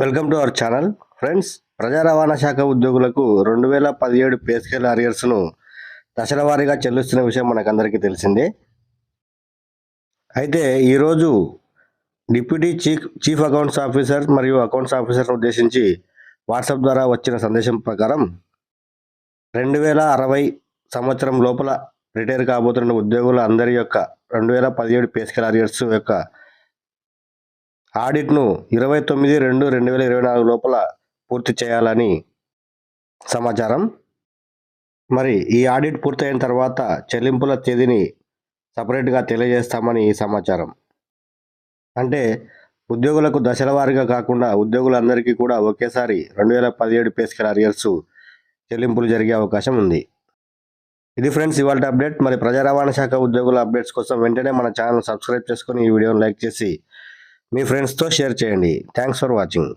Welcome to our channel. Friends ప్రజా రవాణా శాఖ ఉద్యోగులకు రెండు వేల పదిహేడు పే స్కేల్ అరియర్స్ను దశల వారీగా చెల్లిస్తున్న విషయం మనకందరికీ తెలిసిందే. అయితే ఈరోజు deputy chief chief accounts officer మరియు అకౌంట్స్ ఆఫీసర్ను ఉద్దేశించి వాట్సాప్ ద్వారా వచ్చిన సందేశం ప్రకారం రెండు వేల అరవై సంవత్సరం లోపల రిటైర్ కాబోతున్న ఉద్యోగుల అందరి యొక్క రెండు వేల పదిహేడు పే స్కేల్ అరియర్స్ యొక్క ఆడిట్ను ఇరవై తొమ్మిది రెండు రెండు వేల ఇరవై నాలుగు లోపల పూర్తి చేయాలని సమాచారం. మరి ఈ ఆడిట్ పూర్తయిన తర్వాత చెల్లింపుల తేదీని సపరేట్గా తెలియజేస్తామని ఈ సమాచారం. అంటే ఉద్యోగులకు దశల వారీగా కాకుండా ఉద్యోగులందరికీ కూడా ఒకేసారి రెండు వేల పదిహేడు పేస్కల్ అరియర్స్ చెల్లింపులు జరిగే అవకాశం ఉంది. ఇది ఫ్రెండ్స్ ఇవాళ అప్డేట్. మరి ప్రజా రవాణా శాఖ ఉద్యోగుల అప్డేట్స్ కోసం వెంటనే మన ఛానల్ సబ్స్క్రైబ్ చేసుకొని ఈ వీడియోని లైక్ చేసి మీ ఫ్రెండ్స్తో షేర్ చేయండి. Thanks for watching